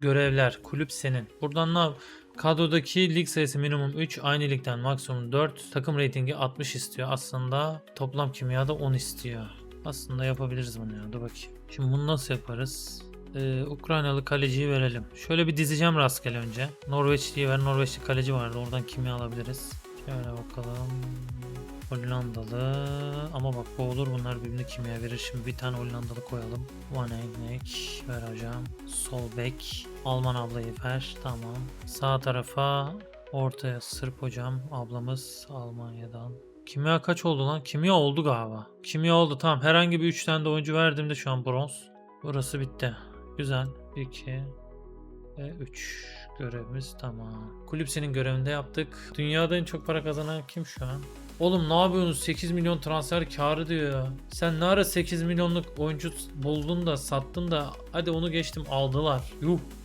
Görevler. Kulüp senin. Buradan ne yap? Kadrodaki lig sayısı minimum 3, aynı ligden maksimum 4, takım reytingi 60 istiyor. Aslında toplam kimyada 10 istiyor. Aslında yapabiliriz bunu ya. Dur bakayım. Şimdi bunu nasıl yaparız? Ee, Ukraynalı kaleciyi verelim. Şöyle bir dizeceğim rastgele önce. Norveçliyi ver. Norveçli kaleci vardı. Oradan kimya alabiliriz. Şöyle bakalım. Hollandalı ama bak bu olur bunlar birbirini kimya verir. Şimdi bir tane Hollandalı koyalım. Van Eyck ver hocam. Sol bek. Alman ablayı ver. Tamam. Sağ tarafa ortaya Sırp hocam. Ablamız Almanya'dan. Kimya kaç oldu lan? Kimya oldu galiba. Kimya oldu tamam. Herhangi bir 3 tane de oyuncu verdiğimde şu an bronz. Burası bitti. Güzel. 2 ve 3 görevimiz tamam. Kulüp senin görevinde yaptık. Dünyada en çok para kazanan kim şu an? Oğlum ne yapıyorsunuz? 8 milyon transfer karı diyor ya. Sen ne ara 8 milyonluk oyuncu buldun da sattın da hadi onu geçtim aldılar. Yuh.